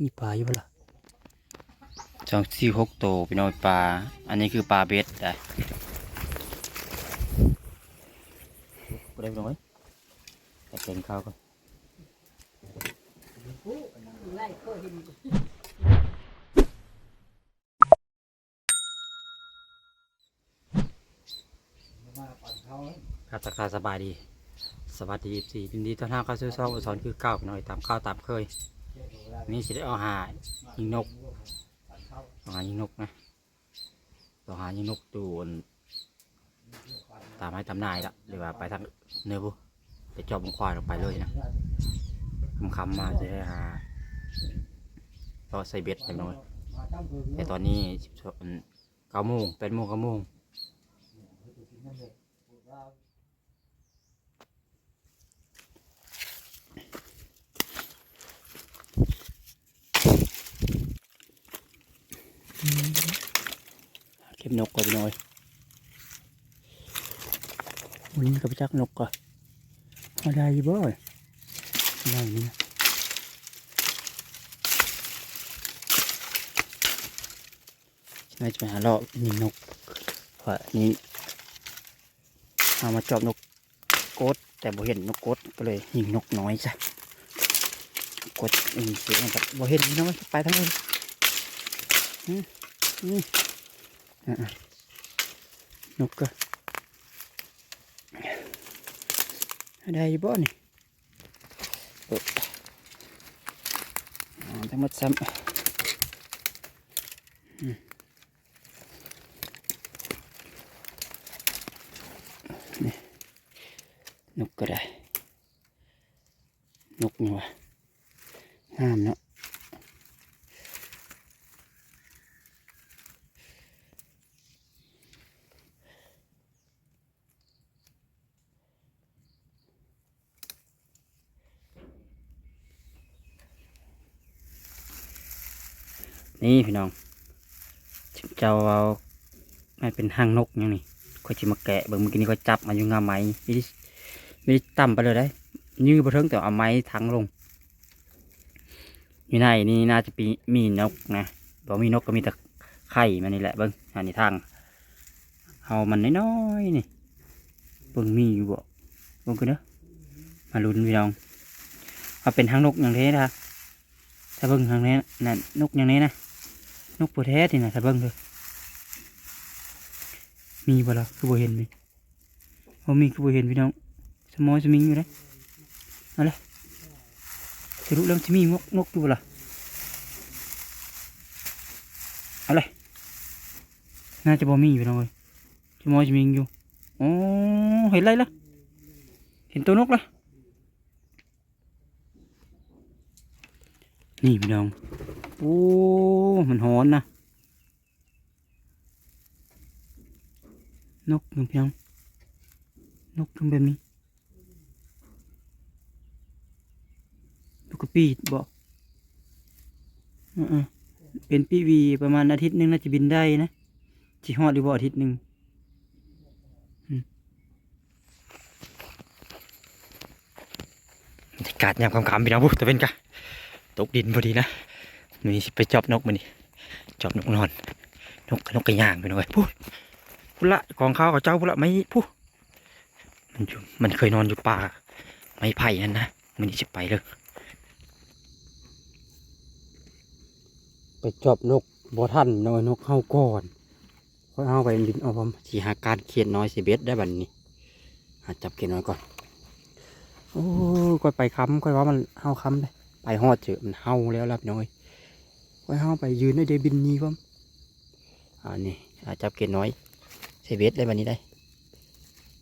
มีปลาอยู่ปะล่ะสองสี่หกโตวพี่น้องปลา อันนี้คือปลาเบ็ดได้บ่ได้พี่น้อยแต่เก่งข้าวก่อนครับทักทายสบายดี สวัสดีสี่ยินดีต้อนรับเข้าสู่ช่องอุสอนคือเก้าพี่น้อยตามข้าวตามเคย นี่สิได้เอาหายิงนกเอาหายิงนกนะเอหายิงนกดูอันตามให้ตามนายละหรือว่าไปทางเนื้อบุไปจอบบงควายลงไปเลยนะคำคำมาจะได้หาต่อใส่เบ็ดไปหน่อยแต่ตอนนี้เก้าโมงแปดโมงเก้าโมงเก็บนกก่อนไปหน่อยวันนี้ก็ไปจักนกก่อนมาได้อยี่บ่อยได้นี่นะน่าจะไปหาเลาะนี่นกเพราะนี่เอามาจอบนกโกดแต่บ่เห็นนกโกดก็เลยยิงนกน้อยจ้ะกดอืมเสียงแบบบ่เห็นพี่น้องไปทั้งอื่นอืมอืมอ่ นกก็ได้อยู่บ่นี่เปิดอ่าทั้งหมดซ้ำอืมนี่นกก็ได้ นกนี่วะงามเนาะ นี่พี่น้องเจ้าเอาไม่เป็นห้างนกอย่างนี้ก็จะมาแกะเบิ่งเมื่อกี้นี้ก็จับมาอยู่งาไม้ไม่ได้ไม่ได้ต่ำไปเลยได้ยื้อไปเทิงแต่เอาไม้ทั้งลงอยู่ในนี่น่าจะมีมีนกนะบอกมีนกก็มีแต่ไข่มันนี่แหละเบิ่งอันนี้ทางเอามันน้อยๆนี่เบิ่งมีอยู่บ่เบิ่งกันเด้อมาลุ้นพี่น้องเอาเป็นหางนกอย่างนี้นะถ้าเบิ้งทางนี้นั่นนกอย่างนี้นะ นกปูแท้ที่นะถ้าเบิ้งเลยมีบ่ล่ะคือบ่เห็นมีบ่มีคือบ่เห็นพี่น้องสมอยสมิงอยู่เลยเอาเลยสรุปแล้วจะมีนกนกอยู่บ่ล่ะเอาเลยน่าจะบ่มีพี่น้องเลยสมอยสมิงอยู่อ๋อเห็นอะไรล่ะเห็นตัวนกล่ะนี่พี่น้อง โอ้ มันหอนนะ นกหนึ่งพี่น้องนกทั้งแบบนี้นกกระปีดบอกอ่าเป็นปีวีประมาณอาทิตย์หนึงน่าจะบินได้นะจีฮอดหรือบ่อาทิตย์หนึ่งอืมบรยากาศยามคำๆพี่น้องบุ๊ตะเป็นกะตกดินพอดีนะ นี่สิไปจอบนกมันนี่จอบนกนอน นกนกกระย่างไปหน่อยพูดพูดละของข้าวกับเจ้าพูดละไม่พูดมันอยู่มันเคยนอนอยู่ป่า ไม้ไผ่นั่นนะมันนี่จะไปเลยไปจอบนกบ่ทันน้อยนกเข้าก่อนค่อยเอาไปบินเอาผมสีหาการเขียนน้อยสิเบ็ดได้บัดนนี้หาจับเขียนน้อยก่อนโอ้ค่อยไปค้ำค่อยว่ามันเฮาค้ำเลยไปฮอดเจอมันเฮาแล้วรับน้อย ไว้เฮาไปยืนในเดบินนี้พ่อมอ่านี่อาจับเกล็ดน้อยใส่เบ็ดได้บันนี้ได้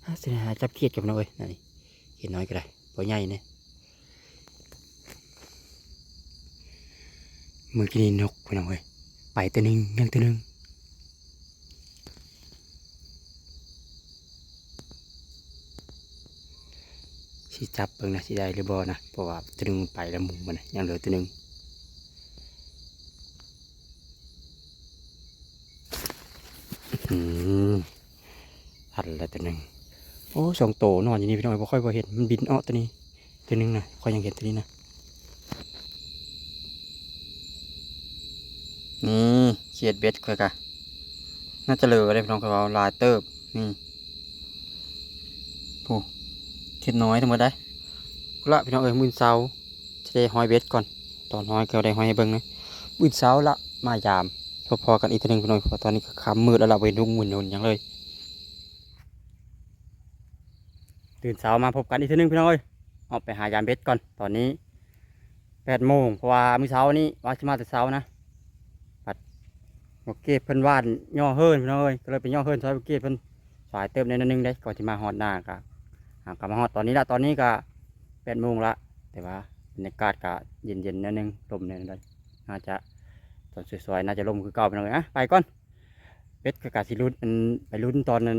อ่าสิหาจับเขียดกับน้อยนี่เกล็ดน้อยก็ได้พอใหญ่เนี่ยมือกินนกไปหน่อยไปตัวหนึ่งยังตัวหนึ่งสิจับเบิ่งนะสิได้หรือบ่นะเพราะว่าตัวหนึ่งไปแล้วหมุมมันนะยังเหลือตัวหนึ่ง อืมทันล้วตัวหนึ่งโอ้สองโตนอนอยู่นี่พี่น้อยบ่ค่อยบ่เห็นมันบินอ้อตัวนี้ ตัวหนึ่งนะค่อยยังเห็นตัวนี้นะนี่เขียดเบ็ดค่อยกะน่าจะเหลือเลยพี่น้องเขาเอาลายเติบนี่โอ้เขียดน้อยทั้งหมดได้กุละพี่น้องเอ้ยมื่นเสาจะได้หอยเบ็ดก่อน ตอนหอยเก็ได้หอยให้เบิ่งนะมื่นเสาละมายาม พอๆกันอีกทีหนึงพี่น้องตอนนี้ก็ค่ำมืดแล้วเราไปนุ่งหมุนนนหยังเลยตื่นเช้ามาพบกันอีกทีหนึงพี่น้องเอ้ยออกไปหายามเบ็ดก่อนตอนนี้แปดโมงเพราะว่ามื้อเช้านี้ว่าจะมาแต่เช้านะปัดโอเคเพิ่นว่าดย่อเฮิร์นพี่น้องเอ้ยก็เลยไปย่อเฮิร์นซอยโอเคเพิ่นสายเติมในนั้นนึงได้ก่อนที่มาฮอดหน้ากะกลับมาฮอดตอนนี้ละตอนนี้ก็แปดโมงละแต่ว่าบรรยากาศก็เย็นๆนิดนึงลมนี่ยได้น่าจะ ตอนสวยๆน่าจะลมคือเก่าไปหน่อยนะไปก่อนเบ็ดกะกาสิลุ้นอันไปลุ่นตอนนั้น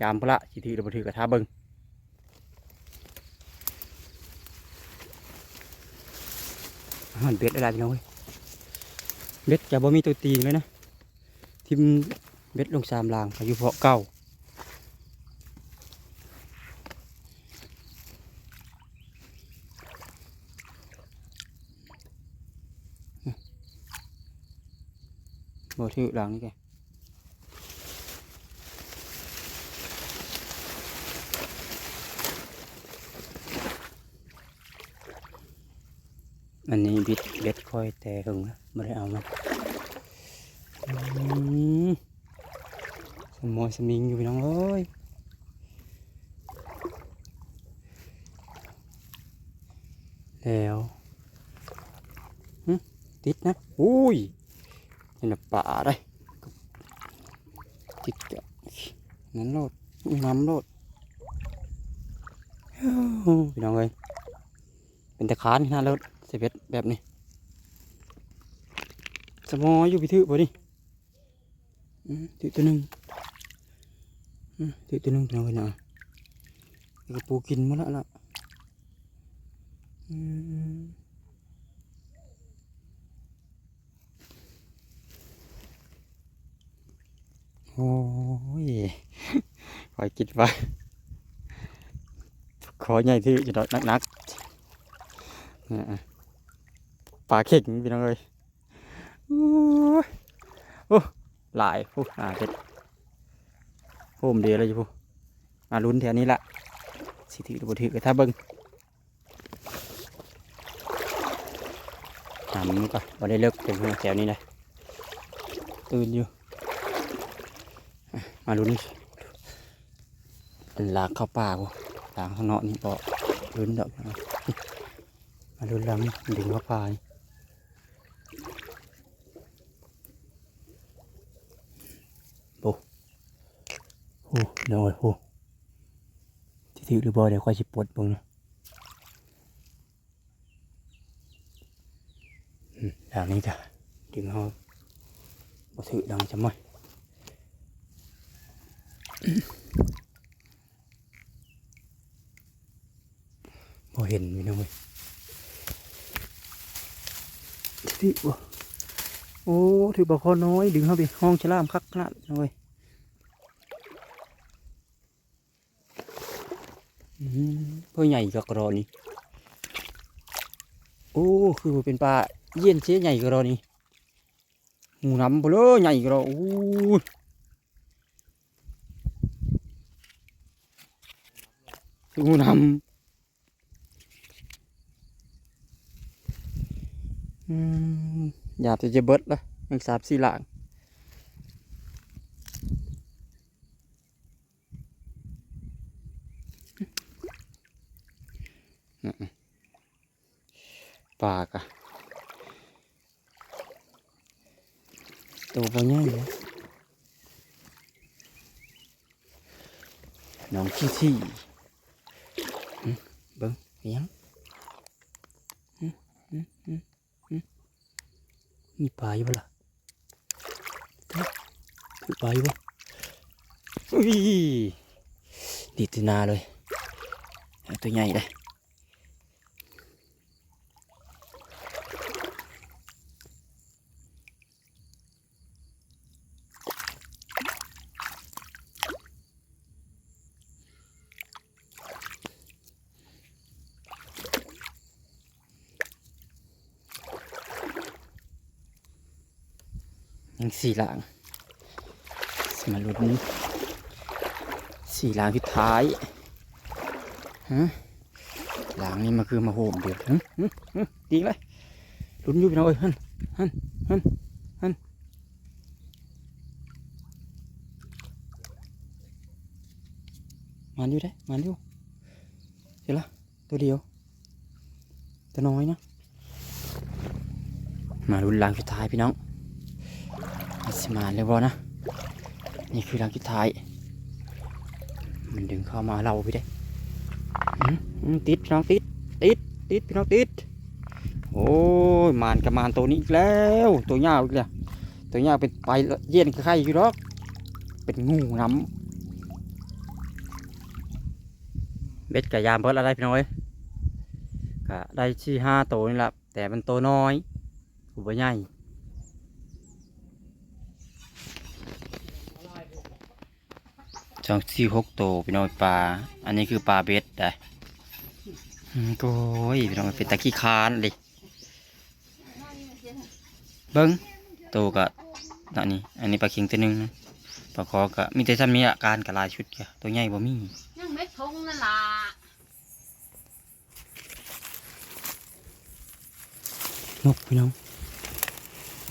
จามพละสิทธิระบุถือกระทาเบิงมันเบ็ดอะไรพี่น้องเว้ยเบ็ดจะบ่มีตัวตีนเลยนะทิมเบ็ดลงสามลางอายุเพาะเก่า บ่ถือหลังนี่แกอันนี้บิดเบ็ดค่อยแต่หึงนะไม่ได้เอามันอืมสมอยสมิงอยู่พี่น้องเอ้ยแล้วหึติดนะอุ้ย นี่นะป่าได้ติดกนั้นโลดน้ำโลดพี่น้องเอ้ยเป็นตะขานขนาดโลดเสเบ็ดแบบนี้สมออยู่พิถือบ่ดิอืมถือตัวหนึ่งถือตัวหนึ่งเอาไว้อยเดี๋ยวก็ปูกินมาและละอืม โอ้ยคอยคิดว่าขอใหญ่ที่จะดอกนักๆเนี่ยอะปลาเข่งพี่น้องเลยโอ้ยโอ้หลายผู้อ่าเด็ดโฮมเดียวเลยอยู่ผู้มาลุ้นแถวนี้ละสิถือบ่ถือก็ถ้าเบิ้งหำก็บ่ได้เลิกเป็นแถวนี้เลยตื่นอยู่ มาลุ้นเป็นลากเข้าป่าผู้ลางข้างนอกนี่บ่ลุ้นดอกนะมาดูลังดึงเข้าไปโอ้โหเดี๋ยวโอ้ที่ถือหรือบอเดี๋ยวค่อยสิปลดบึงนะอืมทางนี้จ้ะดึงเขาบ่ถือดังจะไม่ บ่เห็นพี่น้องเว้ยที่บ่โอ้ถือบอกคอน้อย ดึงเข้าไปห้องฉลามคักขนาดนั้นเลยอืมเพื่อใหญ่กับกรอนี่โอ้คือว่าเป็นปลาเยี่ยนเชี่ยใหญ่กรอนี่หมูน้ำไปเลยใหญ่กรอโอ้ ยหมูน้ำอืมอยากจะจะเบิดละยังสามสี่หลังอืมปลากอะตัวปลาใหญ่เลยน้องขี้ที่อืมเบิ้งอิห ยังมีปลาอยู่ปะล่ะคือปลาอยู่ปะอุ้ยดีดนาเลย ตัวใหญ่เลย สี่หลังสมาลุ้นสี่หลังสุดท้ายฮะหลังนี้มาคือมาโหมเดียวฮึฮึฮึดีไหมลุ้นอยู่พี่น้องเอ้ยฮันฮันฮันฮันมันอยู่ได้มันอยู่เห็นละตัวเดียวตัวน้อยนะมาลุ้นหลังสุดท้ายพี่น้อง สิมาเลยบอนะ นี่คือหลังสุดท้าย มันดึงเข้ามาเราพี่เด้ติดพี่น้องติด ติด ติดพี่น้องติด โอ้ยมานกับมานตัวนี้อีกแล้ว ตัวยาวอีกแล้วตัวยาวเป็นไปเย็นไข่อยู่หรอกเป็นงูน้ำเบ็ดกับยามเพิ่อะไรพี่น้อยก็ได้ที่ห้าตัวนี่แหละแต่มันตัวน้อยกูบ่ใหญ่ สองสี่หกโตวพี่น้องปลา อันนี้คือปลาเบ็ดได้อืมโอ้ยพี่น้องเป็นตะขี้คร้านเลยเบิ้งโตวก็อันนี้อันนี้ปลาเค็งตัวหนึงนะปลาคอก็มีแต่ซ้ำมีอาการกับลายชุดกะตัวใหญ่บ่มียังไม่ทงนั่นล่ะนกพี่น้อง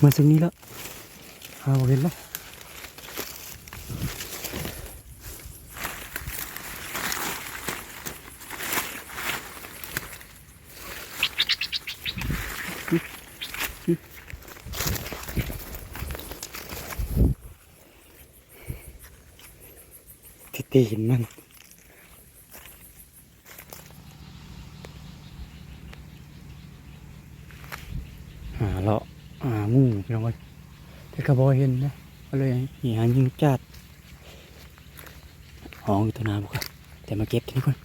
มาตรงนี้แล้วหาบ่เห็นแล้ว ตีนมันหาเลาะหางูพี่น้องเอ้ยแต่กระบอเห็นนะก็เลยหนีหายิงจัดห้องอยู่ตัวน้ำครับแต่มาเก็บทีนี้ก่อน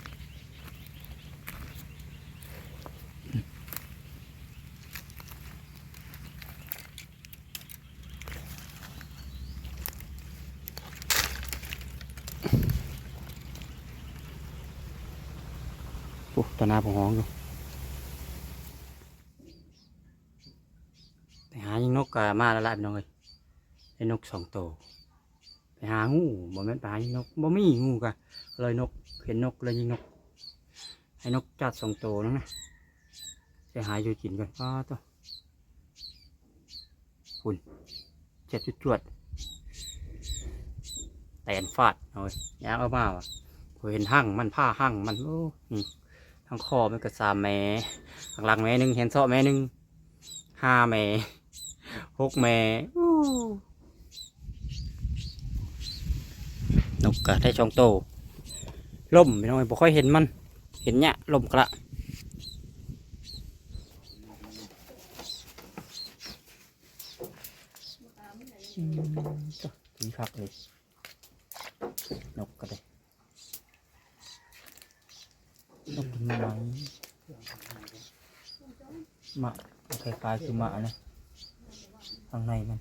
โอ้ตัวน้ำผมห้องอยู่ไปหายิงนกกมาแล้วล่ะพี่น้องเอ้ยได้นกสองตัวไปหางูบ่แม่นไปหายิงนกบ่มีงูก็เลยนกเห็นนกเลยยิงนกให้นกจัดสองตัวนั่นนะไปหาอยู่กินกันอ้าตัวฝุ่นเจ็บจุดจวดแตนฟาดเอาเลยยางเอามาวะเห็นหั่งมันผ้าหั่งมันโอ้ ทางคอมันก็สามแม่ข้างหลังแม่หนึ่งเห็นเสาะแม่หนึ่งห้าแม่หกแม่นกกะได้ช่องโตล่มพี่น้องบ่ค่อยเห็นมัน เห็นเนี่ยล่มกระอืมจ้ะดีครับเลยนกก็ ได้นกกินไม้หมาคล้ายๆคือหมาเนี่ยข้างในมัน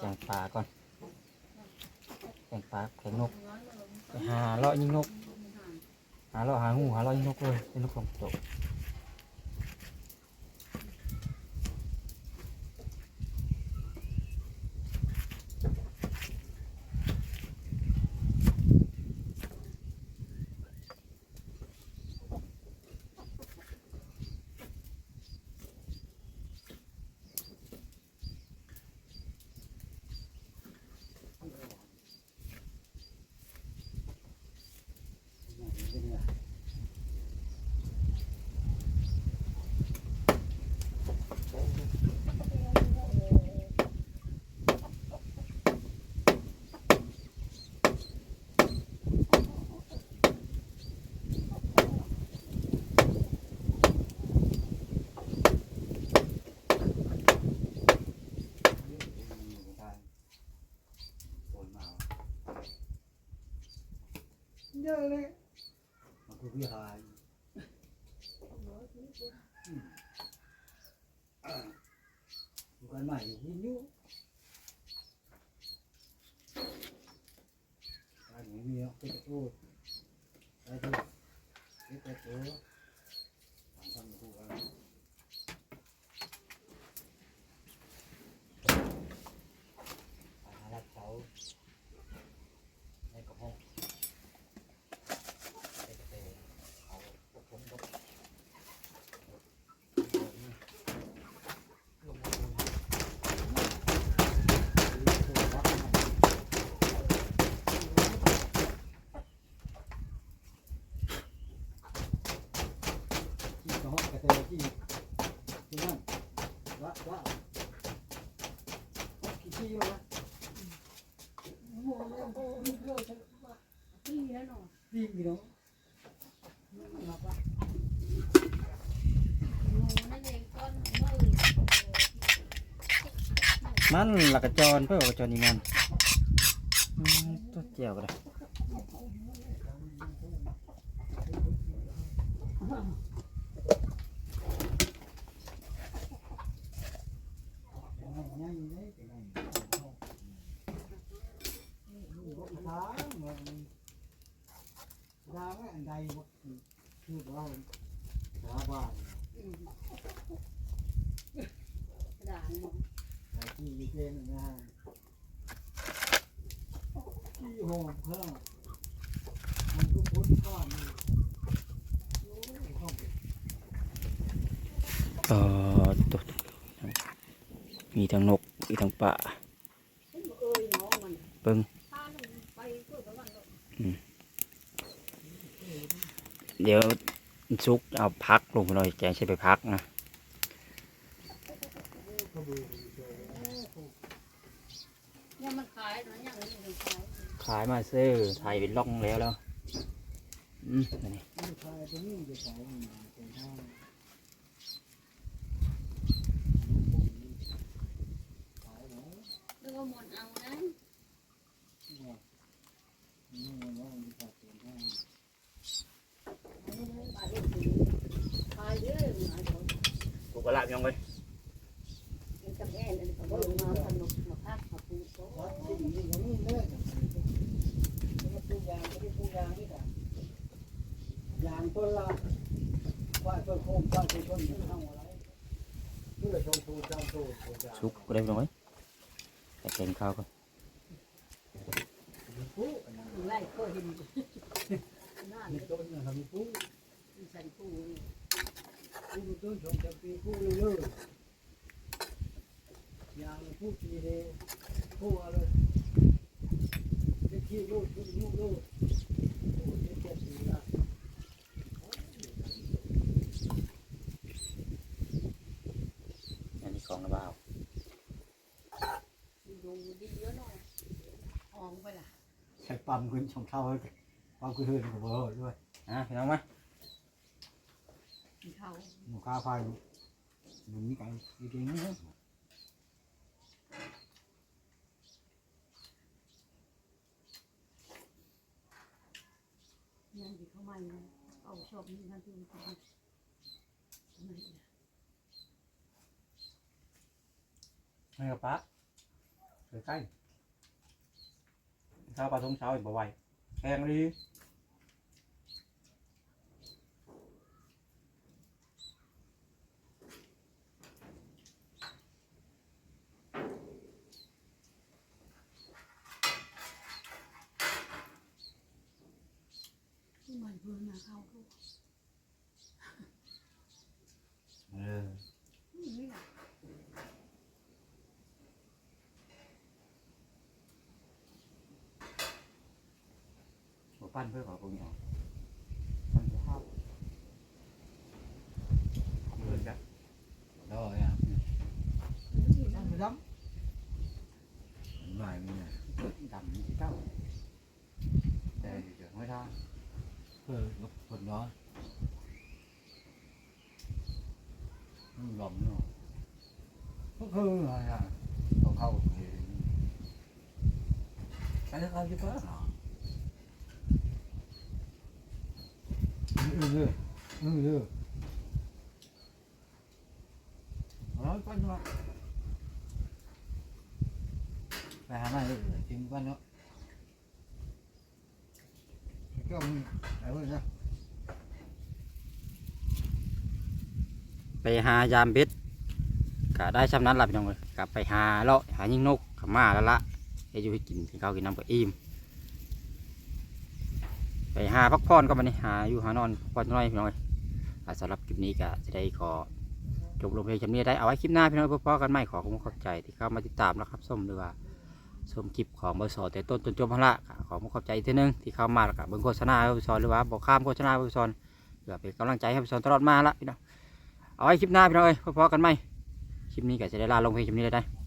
แกงปลาก่อนแกงปลาแกงนกไปหาเลาะยิงนก หาเลาะหางูหาเลาะยิงนกเลยเป็นนกของโตว มันหลักกระจรเพื่อกระจรนี่มันตัวเจียวก็ได้ง่ายเลยเป็นไงทางมันทางอันใดคือว่าชาวบ้าน ที่มีเกณฑ์นะฮะที่หอมข้าวมันก็พ้นข้ามโอ้ยข้าวเออตัวมีทั้งนก มีทั้งป่าเบิ่งเดี๋ยวซุกเอาพักลงหน่อยแจงใช้ไปพักนะเนี่ยมันขายเนาะอย่างนี้มันขาย ขายมาซื้อไทยเป็นล่องแล้วแล้วอืมนนี้ผู้ชายคนนี้จะใยางต้นละว่าต้นโคมว่าต้นต้นเท่าอะไรเพื่อชมพูจำโตปูยางซุกก็ได้พี่น้อยแต่แกงข้าวก็ปูอันนั้นไล่ก็เห็นนั่นมีต้นนะครับมีปูมีสันปูปูต้นชมจำปีปูเรื่อยๆยางปูปีเดียวปูอะไรจะขี้ลูกขี้ลูกลูกโอ้ยเจ็บสีละ อันนี้ของกระเบ้า ดูดีเยอะหน่อยหอมไปล่ะ ใช้ ปั๊มขึ้นช่องเท้าปั๊มขึ้นเฮือนกับเบอร์ด้วยอะพี่น้องมากินข้าวหมูกาไฟหนุ่มนี่กันจริงๆนะนั่นที่เขาไม่เอาชอบนี่นั่นที่มันนั่นให้กับป้าใกล้ๆ เช้าปลาทุ่งเช้าอีกบ่ไหวแข็งดี ที่มันเพิ่มมาเข้าทุก เออ นี่แหละ หัวปั้นเพื่อขอพวกนี้ออกปั้นสภาพเพื่อนกันรออะนี่นั่นะนไปดำไม่มีนะดำที่เก้าแต่เดี๋ยวไม่ท่า เออลบผลร้อนมันหลอมเนาะก็คืออะไรอะต้องเข้าเองไปแล้วเขาจะเปิดเหรอ อเด้อเออเด้อเอาไปเนาะไปหาหน้าเลยจริงป่ะเนาะ ก็มึงไปเว้นะไปหายามเบ็ดก็ได้ชำนั้นละพี่น้องเลยกลับไปหาเลาะหายิงนกกับมาแล้วละให้อยู่ให้กินกินข้าวกินน้ำกับอิ่มไปหาพักผ่อนก็มาเนี่หาอยู่หานอนพักผ่อนน้อยพี่น้องเลยอ่าสำหรับคลิปนี้ก็จะได้ขอจบลงเพียงแค่นี้ได้เอาไว้คลิปหน้าพี่น้องพบกันใหม่ขอขอบคุณขอบใจที่เข้ามาติดตามนะครับส้มด้วยว่า ชมคลิปของบริษัทแต่ต้นจนจบพละก็ขอขอบใจอีกทีหนึงที่เข้ามาแล้วก็เบิ้งโฆษณาบริษัทหรือว่าบอกข้ามโฆษณาบริษัทเพื่อเป็นกำลังใจให้บริษัทตลอดมาละพี่น้องเอาไว้คลิปหน้าพี่น้องเอ้ยพอๆกันไหมคลิปนี้ก็จะได้ลาลงเพียงคลิปนี้เลยได้